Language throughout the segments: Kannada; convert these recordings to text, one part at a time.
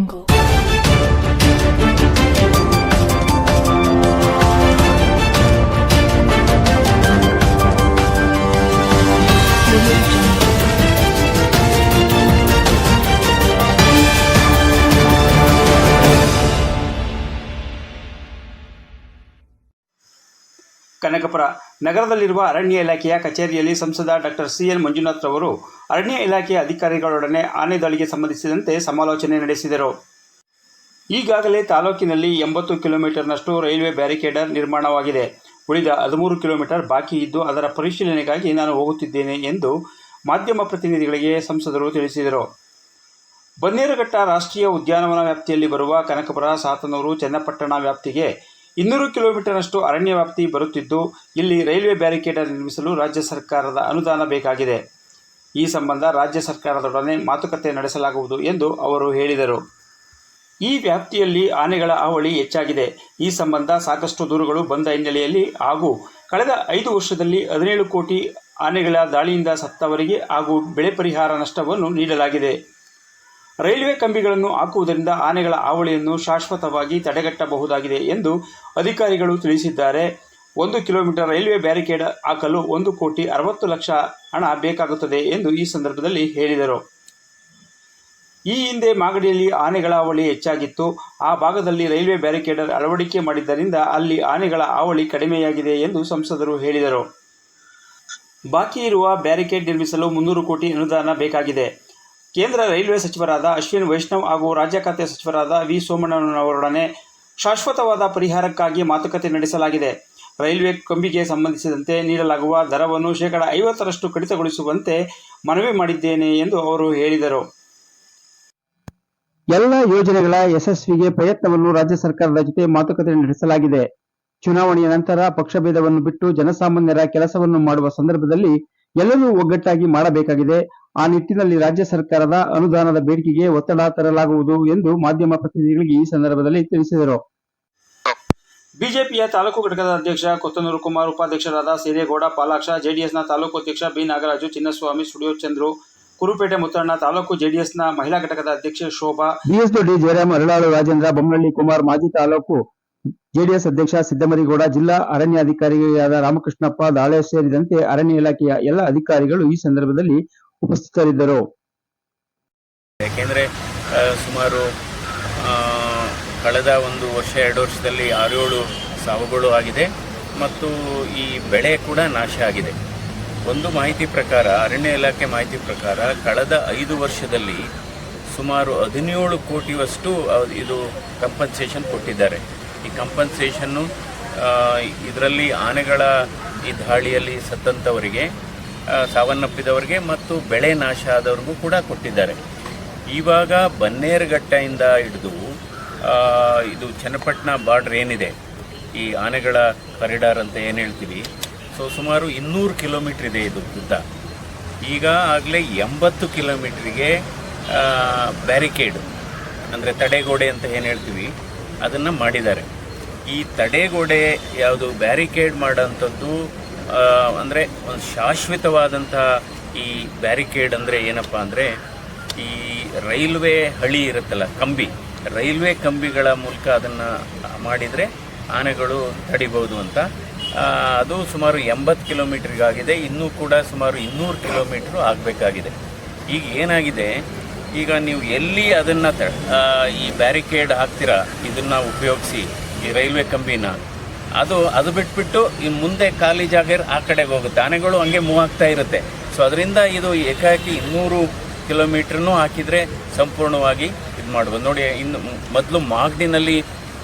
jungle. Audio jungle. ಕನಕಪುರ ನಗರದಲ್ಲಿರುವ ಅರಣ್ಯ ಇಲಾಖೆಯ ಕಚೇರಿಯಲ್ಲಿ ಸಂಸದ ಡಾಕ್ಟರ್ ಸಿ ಎನ್ ಮಂಜುನಾಥ್ ರವರು ಅರಣ್ಯ ಇಲಾಖೆಯ ಅಧಿಕಾರಿಗಳೊಡನೆ ಆನೆ ದಾಳಿಗೆ ಸಂಬಂಧಿಸಿದಂತೆ ಸಮಾಲೋಚನೆ ನಡೆಸಿದರು. ಈಗಾಗಲೇ ತಾಲೂಕಿನಲ್ಲಿ ಎಂಬತ್ತು ಕಿಲೋಮೀಟರ್ನಷ್ಟು ರೈಲ್ವೆ ಬ್ಯಾರಿಕೇಡರ್ ನಿರ್ಮಾಣವಾಗಿದೆ. ಉಳಿದ ಹದಿಮೂರು ಕಿಲೋಮೀಟರ್ ಬಾಕಿ ಇದ್ದು ಅದರ ಪರಿಶೀಲನೆಗಾಗಿ ನಾನು ಹೋಗುತ್ತಿದ್ದೇನೆ ಎಂದು ಮಾಧ್ಯಮ ಪ್ರತಿನಿಧಿಗಳಿಗೆ ಸಂಸದರು ತಿಳಿಸಿದರು. ಬನ್ನೇರುಘಟ್ಟ ರಾಷ್ಟ್ರೀಯ ಉದ್ಯಾನವನ ವ್ಯಾಪ್ತಿಯಲ್ಲಿ ಬರುವ ಕನಕಪುರ, ಸಾತನೂರು, ಚನ್ನಪಟ್ಟಣ ವ್ಯಾಪ್ತಿಗೆ ಇನ್ನೂರು ಕಿಲೋಮೀಟರ್ನಷ್ಟು ಅರಣ್ಯ ವ್ಯಾಪ್ತಿ ಬರುತ್ತಿದ್ದು, ಇಲ್ಲಿ ರೈಲ್ವೆ ಬ್ಯಾರಿಕೇಡರ್ ನಿರ್ಮಿಸಲು ರಾಜ್ಯ ಸರ್ಕಾರದ ಅನುದಾನ ಬೇಕಾಗಿದೆ. ಈ ಸಂಬಂಧ ರಾಜ್ಯ ಸರ್ಕಾರದೊಡನೆ ಮಾತುಕತೆ ನಡೆಸಲಾಗುವುದು ಎಂದು ಅವರು ಹೇಳಿದರು. ಈ ವ್ಯಾಪ್ತಿಯಲ್ಲಿ ಆನೆಗಳ ಹಾವಳಿ ಹೆಚ್ಚಾಗಿದೆ. ಈ ಸಂಬಂಧ ಸಾಕಷ್ಟು ದೂರುಗಳು ಬಂದ ಹಿನ್ನೆಲೆಯಲ್ಲಿ ಹಾಗೂ ಕಳೆದ ಐದು ವರ್ಷದಲ್ಲಿ ಹದಿನೇಳು ಕೋಟಿ ಆನೆಗಳ ದಾಳಿಯಿಂದ ಸತ್ತವರಿಗೆ ಹಾಗೂ ಬೆಳೆ ಪರಿಹಾರ ನಷ್ಟವನ್ನು ನೀಡಲಾಗಿದೆ. ರೈಲ್ವೆ ಕಂಬಿಗಳನ್ನು ಹಾಕುವುದರಿಂದ ಆನೆಗಳ ಹಾವಳಿಯನ್ನು ಶಾಶ್ವತವಾಗಿ ತಡೆಗಟ್ಟಬಹುದಾಗಿದೆ ಎಂದು ಅಧಿಕಾರಿಗಳು ತಿಳಿಸಿದ್ದಾರೆ. ಒಂದು ಕಿಲೋಮೀಟರ್ ರೈಲ್ವೆ ಬ್ಯಾರಿಕೇಡ್ ಹಾಕಲು ಒಂದು ಕೋಟಿ ಅರವತ್ತು ಲಕ್ಷ ಹಣ ಬೇಕಾಗುತ್ತದೆ ಎಂದು ಈ ಸಂದರ್ಭದಲ್ಲಿ ಹೇಳಿದರು. ಈ ಹಿಂದೆ ಮಾಗಡಿಯಲ್ಲಿ ಆನೆಗಳ ಹಾವಳಿ ಹೆಚ್ಚಾಗಿತ್ತು. ಆ ಭಾಗದಲ್ಲಿ ರೈಲ್ವೆ ಬ್ಯಾರಿಕೇಡ್ ಅಳವಡಿಕೆ ಮಾಡಿದ್ದರಿಂದ ಅಲ್ಲಿ ಆನೆಗಳ ಹಾವಳಿ ಕಡಿಮೆಯಾಗಿದೆ ಎಂದು ಸಂಸದರು ಹೇಳಿದರು. ಬಾಕಿ ಇರುವ ಬ್ಯಾರಿಕೇಡ್ ನಿರ್ಮಿಸಲು ಮುನ್ನೂರು ಕೋಟಿ ಅನುದಾನ ಬೇಕಾಗಿದೆ. ಕೇಂದ್ರ ರೈಲ್ವೆ ಸಚಿವರಾದ ಅಶ್ವಿನ್ ವೈಷ್ಣವ್ ಹಾಗೂ ರಾಜ್ಯ ಖಾತೆ ಸಚಿವರಾದ ವಿ ಸೋಮಣ್ಣನವರೊಡನೆ ಶಾಶ್ವತವಾದ ಪರಿಹಾರಕ್ಕಾಗಿ ಮಾತುಕತೆ ನಡೆಸಲಾಗಿದೆ. ರೈಲ್ವೆ ಕಂಬಿಗೆ ಸಂಬಂಧಿಸಿದಂತೆ ನೀಡಲಾಗುವ ದರವನ್ನು ಶೇಕಡ ಐವತ್ತರಷ್ಟು ಕಡಿತಗೊಳಿಸುವಂತೆ ಮನವಿ ಮಾಡಿದ್ದೇನೆ ಎಂದು ಅವರು ಹೇಳಿದರು. ಎಲ್ಲ ಯೋಜನೆಗಳ ಯಶಸ್ವಿಗೆ ಪ್ರಯತ್ನವನ್ನು ರಾಜ್ಯ ಸರ್ಕಾರದ ಜೊತೆ ಮಾತುಕತೆ ನಡೆಸಲಾಗಿದೆ. ಚುನಾವಣೆಯ ನಂತರ ಪಕ್ಷಭೇದವನ್ನು ಬಿಟ್ಟು ಜನಸಾಮಾನ್ಯರ ಕೆಲಸವನ್ನು ಮಾಡುವ ಸಂದರ್ಭದಲ್ಲಿ ಎಲ್ಲರೂ ಒಗ್ಗಟ್ಟಾಗಿ ಮಾಡಬೇಕಾಗಿದೆ. ಆ ನಿಟ್ಟಿನಲ್ಲಿ ರಾಜ್ಯ ಸರ್ಕಾರದ ಅನುದಾನದ ಬೇಡಿಕೆಗೆ ಒತ್ತಡ ತರಲಾಗುವುದು ಎಂದು ಮಾಧ್ಯಮ ಪ್ರತಿನಿಧಿಗಳಿಗೆ ಈ ಸಂದರ್ಭದಲ್ಲಿ ತಿಳಿಸಿದರು. ಬಿಜೆಪಿಯ ತಾಲೂಕು ಘಟಕದ ಅಧ್ಯಕ್ಷ ಕೊತ್ತನೂರು ಕುಮಾರ್ ಉಪಾಧ್ಯಕ್ಷರಾದ ಸೇರೇಗೌಡ ಪಾಲಾಕ್ಷ ಜೆಡಿಎಸ್ನ ತಾಲೂಕು ಅಧ್ಯಕ್ಷ ಬಿ ನಾಗರಾಜು ಚಿನ್ನಸ್ವಾಮಿ ಸ್ಟುಡಿಯೋ ಚಂದ್ರು ಕುರುಪೇಟೆ ಮುತ್ತಣ್ಣ ತಾಲೂಕು ಜೆಡಿಎಸ್ನ ಮಹಿಳಾ ಘಟಕದ ಅಧ್ಯಕ್ಷೆ ಶೋಭಾ. ಬಿಎಸ್ಡಿ ಡಿ ಜಯರಾಮ್ ಅರಳಾಳು ರಾಜೇಂದ್ರ ಬೊಮ್ಮನಹಳ್ಳಿ ಕುಮಾರ್ ಮಾಜಿ ತಾಲೂಕು ಜೆಡಿಎಸ್ ಅಧ್ಯಕ್ಷ ಸಿದ್ದಮರಿಗೌಡ ಜಿಲ್ಲಾ ಅರಣ್ಯಾಧಿಕಾರಿಯಾದ ರಾಮಕೃಷ್ಣಪ್ಪ, ದಾಳೆ ಸೇರಿದಂತೆ ಅರಣ್ಯ ಇಲಾಖೆಯ ಎಲ್ಲ ಅಧಿಕಾರಿಗಳು ಈ ಸಂದರ್ಭದಲ್ಲಿ ಉಪಸ್ಥಿತರಿದ್ದರು. ಯಾಕೆಂದರೆ ಸುಮಾರು ಕಳೆದ ಒಂದು ವರ್ಷ, ಎರಡು ವರ್ಷದಲ್ಲಿ ಆರೇಳು ಸಾವುಗಳು ಆಗಿದೆ ಮತ್ತು ಈ ಬೆಳೆ ಕೂಡ ನಾಶ ಆಗಿದೆ. ಒಂದು ಮಾಹಿತಿ ಪ್ರಕಾರ, ಅರಣ್ಯ ಇಲಾಖೆ ಮಾಹಿತಿ ಪ್ರಕಾರ ಕಳೆದ ಐದು ವರ್ಷದಲ್ಲಿ ಸುಮಾರು ಹದಿನೇಳು ಕೋಟಿಯಷ್ಟು ಇದು ಕಂಪನ್ಸೇಷನ್ ಕೊಟ್ಟಿದ್ದಾರೆ. ಈ ಕಂಪನ್ಸೇಷನ್ನು ಇದರಲ್ಲಿ ಆನೆಗಳ ಈ ದಾಳಿಯಲ್ಲಿ ಸತ್ತಂಥವರಿಗೆ ಸಾವನ್ನಪ್ಪಿದವರಿಗೆ ಮತ್ತು ಬೆಳೆ ನಾಶ ಆದವ್ರಿಗೂ ಕೂಡ ಕೊಟ್ಟಿದ್ದಾರೆ. ಇವಾಗ ಬನ್ನೇರುಘಟ್ಟೆಯಿಂದ ಹಿಡಿದು ಇದು ಚನ್ನಪಟ್ಟಣ ಬಾರ್ಡ್ರ್ ಏನಿದೆ, ಈ ಆನೆಗಳ ಕಾರಿಡಾರ್ ಅಂತ ಏನು ಹೇಳ್ತೀವಿ? ಸೊ ಸುಮಾರು ಇನ್ನೂರು ಕಿಲೋಮೀಟ್ರ್ ಇದೆ ಇದು ಉದ್ದ ಈಗ ಆಗಲೇ ಎಂಬತ್ತು ಕಿಲೋಮೀಟ್ರಿಗೆ ಬ್ಯಾರಿಕೇಡ್ ಅಂದರೆ ತಡೆಗೋಡೆ ಅಂತ ಏನು ಹೇಳ್ತೀವಿ? ಅದನ್ನು ಮಾಡಿದ್ದಾರೆ. ಈ ತಡೆಗೋಡೆ ಯಾವುದು ಬ್ಯಾರಿಕೇಡ್ ಮಾಡೋಂಥದ್ದು ಅಂದರೆ ಒಂದು ಶಾಶ್ವತವಾದಂಥ ಈ ಬ್ಯಾರಿಕೇಡ್ ಅಂದರೆ ಏನಪ್ಪ ಅಂದರೆ ಈ ರೈಲ್ವೆ ಹಳಿ ಇರುತ್ತಲ್ಲ, ಕಂಬಿ. ರೈಲ್ವೆ ಕಂಬಿಗಳ ಮೂಲಕ ಅದನ್ನು ಮಾಡಿದರೆ ಆನೆಗಳು ತಡಿಬೋದು ಅಂತ. ಅದು ಸುಮಾರು ಎಂಬತ್ತು ಕಿಲೋಮೀಟ್ರಿಗಾಗಿದೆ. ಇನ್ನೂ ಕೂಡ ಸುಮಾರು ಇನ್ನೂರು ಕಿಲೋಮೀಟ್ರು ಆಗಬೇಕಾಗಿದೆ. ಈಗ ಏನಾಗಿದೆ? ಈಗ ನೀವು ಎಲ್ಲಿ ಅದನ್ನು ಈ ಬ್ಯಾರಿಕೇಡ್ ಹಾಕ್ತೀರಾ, ಇದನ್ನು ಉಪಯೋಗಿಸಿ. ಈ ರೈಲ್ವೆ ಕಂಬಿನ ಅದು ಅದು ಬಿಟ್ಬಿಟ್ಟು ಈ ಮುಂದೆ ಖಾಲಿ ಜಾಗ ಆ ಕಡೆಗೆ ಹೋಗುತ್ತೆ. ಆನೆಗಳು ಹಂಗೆ ಮೂವ್ ಆಗ್ತಾ ಇರುತ್ತೆ. ಸೊ ಅದರಿಂದ ಇದು ಏಕಾಏಕಿ ಇನ್ನೂರು ಕಿಲೋಮೀಟ್ರ್ನೂ ಹಾಕಿದರೆ ಸಂಪೂರ್ಣವಾಗಿ ಇದು ಮಾಡ್ಬೋದು. ನೋಡಿ, ಇನ್ನು ಮೊದಲು ಮಾಗ್ಡಿನಲ್ಲಿ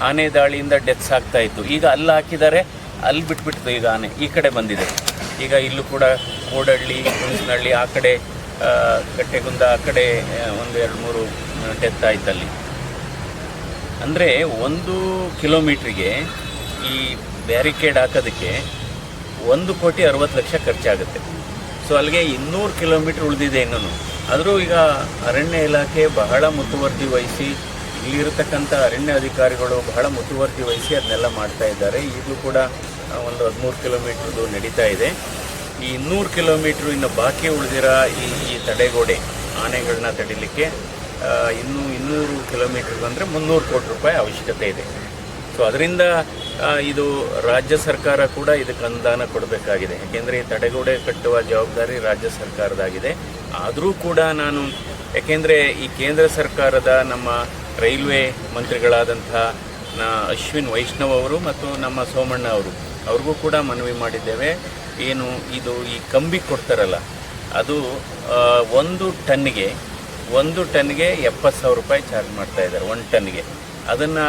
ಆನೆ ದಾಳಿಯಿಂದ ಡೆತ್ಸ್ ಆಗ್ತಾ ಇತ್ತು. ಈಗ ಅಲ್ಲಿ ಹಾಕಿದ್ದಾರೆ, ಅಲ್ಲಿ ಬಿಟ್ಬಿಡ್ತು ಈಗ ಆನೆ. ಈ ಕಡೆ ಬಂದಿದೆ. ಈಗ ಇಲ್ಲೂ ಕೂಡ ಕೋಡಹಳ್ಳಿ ಹುಣಸನಹಳ್ಳಿ ಆ ಕಡೆ ಕಟ್ಟೆಗುಂದ ಆ ಕಡೆ ಒಂದು ಎರಡು ಮೂರು ಡೆತ್ ಆಯ್ತಲ್ಲಿ. ಅಂದರೆ ಒಂದು ಕಿಲೋಮೀಟ್ರಿಗೆ ಈ ಬ್ಯಾರಿಕೇಡ್ ಹಾಕೋದಕ್ಕೆ ಒಂದು ಕೋಟಿ ಅರವತ್ತು ಲಕ್ಷ ಖರ್ಚಾಗುತ್ತೆ. ಸೊ ಅಲ್ಲಿಗೆ ಇನ್ನೂರು ಕಿಲೋಮೀಟ್ರ್ ಉಳಿದಿದೆ ಇನ್ನೂ ಆದರೂ ಈಗ ಅರಣ್ಯ ಇಲಾಖೆ ಬಹಳ ಮುತುವರ್ಜಿ ವಹಿಸಿ, ಇಲ್ಲಿರತಕ್ಕಂಥ ಅರಣ್ಯ ಅಧಿಕಾರಿಗಳು ಬಹಳ ಮುತುವರ್ಜಿ ವಹಿಸಿ ಅದನ್ನೆಲ್ಲ ಮಾಡ್ತಾ ಇದ್ದಾರೆ. ಈಗಲೂ ಕೂಡ ಒಂದು ಹದಿಮೂರು ಕಿಲೋಮೀಟ್ರ್ದು ನಡೀತಾ ಇದೆ. ಈ ಇನ್ನೂರು ಕಿಲೋಮೀಟ್ರ್ ಇನ್ನು ಬಾಕಿ ಉಳಿದಿರೋ ಈ ಈ ತಡೆಗೋಡೆ ಆನೆಗಳನ್ನ ತಡಿಲಿಕ್ಕೆ ಇನ್ನೂ ಇನ್ನೂರು ಕಿಲೋಮೀಟರ್ ಬಂದರೆ ಮುನ್ನೂರು ಕೋಟಿ ರೂಪಾಯಿ ಅವಶ್ಯಕತೆ ಇದೆ. ಸೊ ಅದರಿಂದ ಇದು ರಾಜ್ಯ ಸರ್ಕಾರ ಕೂಡ ಇದಕ್ಕೆ ಅನುದಾನ ಕೊಡಬೇಕಾಗಿದೆ. ಯಾಕೆಂದರೆ ತಡೆಗೋಡೆ ಕಟ್ಟುವ ಜವಾಬ್ದಾರಿ ರಾಜ್ಯ ಸರ್ಕಾರದಾಗಿದೆ. ಆದರೂ ಕೂಡ ನಾನು, ಯಾಕೆಂದರೆ ಈ ಕೇಂದ್ರ ಸರ್ಕಾರದ ನಮ್ಮ ರೈಲ್ವೆ ಮಂತ್ರಿಗಳಾದಂಥ ನಾ ಅಶ್ವಿನ್ ವೈಷ್ಣವ್ ಅವರು ಮತ್ತು ನಮ್ಮ ಸೋಮಣ್ಣ ಅವರು, ಅವ್ರಿಗೂ ಕೂಡ ಮನವಿ ಮಾಡಿದ್ದೇವೆ. ಏನು, ಇದು ಈ ಕಂಬಿ ಕೊಡ್ತಾರಲ್ಲ, ಅದು ಒಂದು ಟನ್ನಿಗೆ ಒಂದು ಟನ್ಗೆ ಎಪ್ಪತ್ತು ಸಾವಿರ ರೂಪಾಯಿ ಚಾರ್ಜ್ ಮಾಡ್ತಾ ಇದ್ದಾರೆ, ಒಂದು ಟನ್ಗೆ. ಅದನ್ನು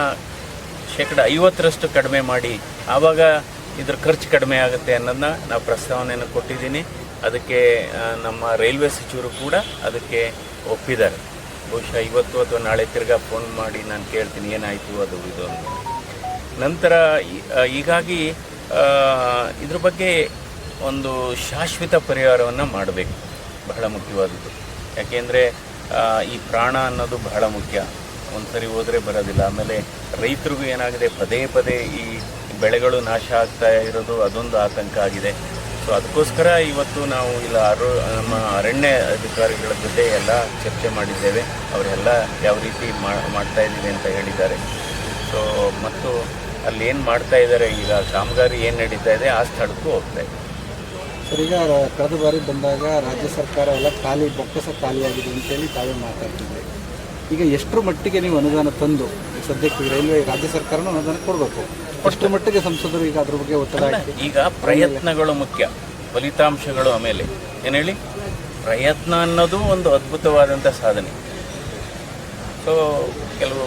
ಶೇಕಡ ಐವತ್ತರಷ್ಟು ಕಡಿಮೆ ಮಾಡಿ, ಆವಾಗ ಇದ್ರ ಖರ್ಚು ಕಡಿಮೆ ಆಗುತ್ತೆ ಅನ್ನೋದನ್ನ ನಾವು ಪ್ರಸ್ತಾವನೆಯನ್ನು ಕೊಟ್ಟಿದ್ದೀನಿ. ಅದಕ್ಕೆ ನಮ್ಮ ರೈಲ್ವೆ ಸಚಿವರು ಕೂಡ ಅದಕ್ಕೆ ಒಪ್ಪಿದ್ದಾರೆ. ಬಹುಶಃ ಇವತ್ತು ಅಥವಾ ನಾಳೆ ತಿರ್ಗಾ ಫೋನ್ ಮಾಡಿ ನಾನು ಕೇಳ್ತೀನಿ, ಏನಾಯಿತು, ಅದು, ಇದು ಅಂತ. ನಂತರ ಹೀಗಾಗಿ ಇದ್ರ ಬಗ್ಗೆ ಒಂದು ಶಾಶ್ವತ ಪರಿಹಾರವನ್ನು ಮಾಡಬೇಕು, ಬಹಳ ಮುಖ್ಯವಾದದ್ದು. ಯಾಕೆಂದರೆ ಈ ಪ್ರಾಣ ಅನ್ನೋದು ಬಹಳ ಮುಖ್ಯ. ಒಂದ್ಸರಿ ಹೋದರೆ ಬರೋದಿಲ್ಲ. ಆಮೇಲೆ ರೈತರಿಗೂ ಏನಾಗಿದೆ? ಪದೇ ಪದೇ ಈ ಬೆಳೆಗಳು ನಾಶ ಆಗ್ತಾ ಇರೋದು ಅದೊಂದು ಆತಂಕ ಆಗಿದೆ. ಸೊ ಅದಕ್ಕೋಸ್ಕರ ಇವತ್ತು ನಾವು ಇಲ್ಲ ಆರೋ ನಮ್ಮ ಅರಣ್ಯ ಅಧಿಕಾರಿಗಳ ಜೊತೆ ಎಲ್ಲ ಚರ್ಚೆ ಮಾಡಿದ್ದೇವೆ. ಅವರೆಲ್ಲ ಯಾವ ರೀತಿ ಮಾಡ್ತಾ ಇದ್ದೀವಿ ಅಂತ ಹೇಳಿದ್ದಾರೆ. ಸೊ ಮತ್ತು ಅಲ್ಲಿ ಏನು ಮಾಡ್ತಾ ಇದ್ದಾರೆ? ಈಗ ಕಾಮಗಾರಿ ಏನು ನಡೀತಾ ಇದೆ? ಆ ಸ್ಥಳಕ್ಕೂ ಹೋಗ್ತಾ ಇದೆ ಸರ್, ಈಗ ಕಳೆದ ಬಾರಿ ಬಂದಾಗ ರಾಜ್ಯ ಸರ್ಕಾರ ಎಲ್ಲ ಖಾಲಿ, ಬೊಕ್ಕಸ ಖಾಲಿಯಾಗಿದೆ ಅಂತೇಳಿ ತಾವೇ ಮಾತಾಡ್ತಿದ್ದೆ ಈಗ ಎಷ್ಟರ ಮಟ್ಟಿಗೆ ನೀವು ಅನುದಾನ ತಂದು ಸದ್ಯಕ್ಕೆ ರೈಲ್ವೆ, ರಾಜ್ಯ ಸರ್ಕಾರನೂ ಅನುದಾನ ಕೊಡಬೇಕು. ಅಷ್ಟರ ಮಟ್ಟಿಗೆ ಸಂಸದರು ಈಗ ಅದ್ರ ಬಗ್ಗೆ ಒತ್ತಡ ಈಗ ಪ್ರಯತ್ನಗಳು ಮುಖ್ಯ. ಫಲಿತಾಂಶಗಳು ಆಮೇಲೆ. ಏನು ಹೇಳಿ? ಪ್ರಯತ್ನ ಅನ್ನೋದು ಒಂದು ಅದ್ಭುತವಾದಂಥ ಸಾಧನೆ. ಸೊ ಕೆಲವು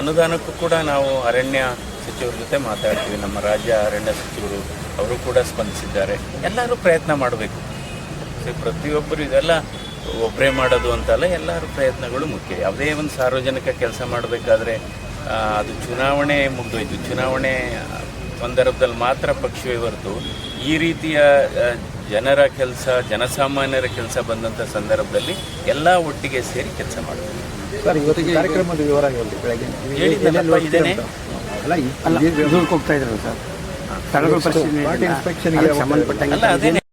ಅನುದಾನಕ್ಕೂ ಕೂಡ ನಾವು ಅರಣ್ಯ ಸಚಿವರ ಜೊತೆ ಮಾತಾಡ್ತೀವಿ. ನಮ್ಮ ರಾಜ್ಯ ಅರಣ್ಯ ಸಚಿವರು ಅವರು ಕೂಡ ಸ್ಪಂದಿಸಿದ್ದಾರೆ. ಎಲ್ಲರೂ ಪ್ರಯತ್ನ ಮಾಡಬೇಕು. ಪ್ರತಿಯೊಬ್ಬರು ಇದೆಲ್ಲ ಒಬ್ಬರೇ ಮಾಡೋದು ಅಂತಲ್ಲ ಎಲ್ಲರೂ ಪ್ರಯತ್ನಗಳು ಮುಖ್ಯ. ಯಾವುದೇ ಒಂದು ಸಾರ್ವಜನಿಕ ಕೆಲಸ ಮಾಡಬೇಕಾದ್ರೆ ಅದು ಚುನಾವಣೆ ಮುಗಿದೋಯ್ತು. ಚುನಾವಣೆ ಸಂದರ್ಭದಲ್ಲಿ ಮಾತ್ರ ಪಕ್ಷವೇ ಹೊರತು ಈ ರೀತಿಯ ಜನರ ಕೆಲಸ ಜನಸಾಮಾನ್ಯರ ಕೆಲಸ ಬಂದಂಥ ಸಂದರ್ಭದಲ್ಲಿ ಎಲ್ಲ ಒಟ್ಟಿಗೆ ಸೇರಿ ಕೆಲಸ ಮಾಡಬೇಕು ಸರ್ ಇವತ್ತಿಗೆ ಕಾರ್ಯಕ್ರಮದ ವಿವರ ಹೇಳಿ ಬೆಳಗ್ಗೆ. ಹೇಳಿದ್ನಲ್ಲಪ್ಪ ಇದೇನೆ? ಅಲ್ಲ ಹೋಗ್ತಾ ಇದ್ರು ಸರ್. ಸ್ಥಳಗಳ ಪರಿಶೀಲನೆ ಇನ್ಸ್ಪೆಕ್ಷನ್ಗೆ ಸಂಬಂಧಪಟ್ಟಂಗೆ